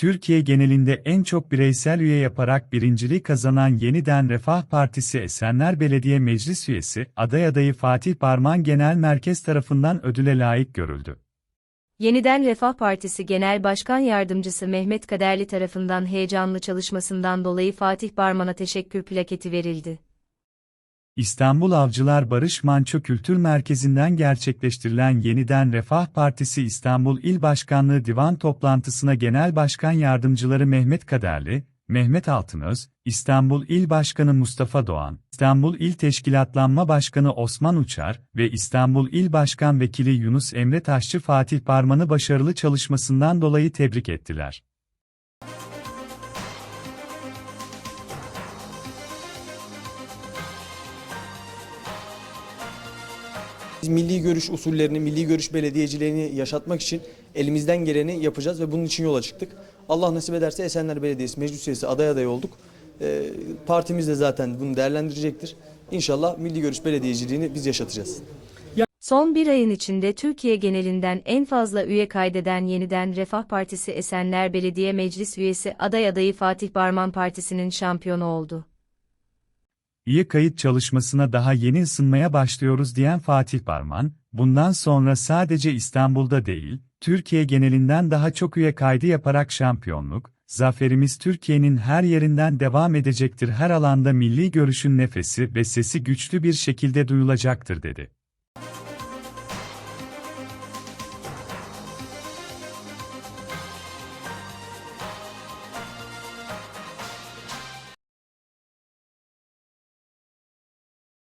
Türkiye genelinde en çok bireysel üye yaparak birinciliği kazanan Yeniden Refah Partisi Esenler Belediye Meclis Üyesi, aday adayı Fatih Barman Genel Merkez tarafından ödüle layık görüldü. Yeniden Refah Partisi Genel Başkan Yardımcısı Mehmet Kaderli tarafından heyecanlı çalışmasından dolayı Fatih Barman'a teşekkür plaketi verildi. İstanbul Avcılar Barış Manço Kültür Merkezi'nden gerçekleştirilen Yeniden Refah Partisi İstanbul İl Başkanlığı Divan toplantısına Genel Başkan Yardımcıları Mehmet Kaderli, Mehmet Altınöz, İstanbul İl Başkanı Mustafa Doğan, İstanbul İl Teşkilatlanma Başkanı Osman Uçar ve İstanbul İl Başkan Vekili Yunus Emre Taşçı Fatih Barman'ı başarılı çalışmasından dolayı tebrik ettiler. Biz milli görüş usullerini, milli görüş belediyeciliğini yaşatmak için elimizden geleni yapacağız ve bunun için yola çıktık. Allah nasip ederse Esenler Belediyesi Meclis Üyesi aday aday olduk. Ee, partimiz de zaten bunu değerlendirecektir. İnşallah milli görüş belediyeciliğini biz yaşatacağız. Son bir ayın içinde Türkiye genelinden en fazla üye kaydeden Yeniden Refah Partisi Esenler Belediye Meclis Üyesi aday adayı Fatih Barman Partisi'nin şampiyonu oldu. İyi kayıt çalışmasına daha yeni ısınmaya başlıyoruz diyen Fatih Barman, bundan sonra sadece İstanbul'da değil, Türkiye genelinden daha çok üye kaydı yaparak şampiyonluk, zaferimiz Türkiye'nin her yerinden devam edecektir her alanda milli görüşün nefesi ve sesi güçlü bir şekilde duyulacaktır dedi.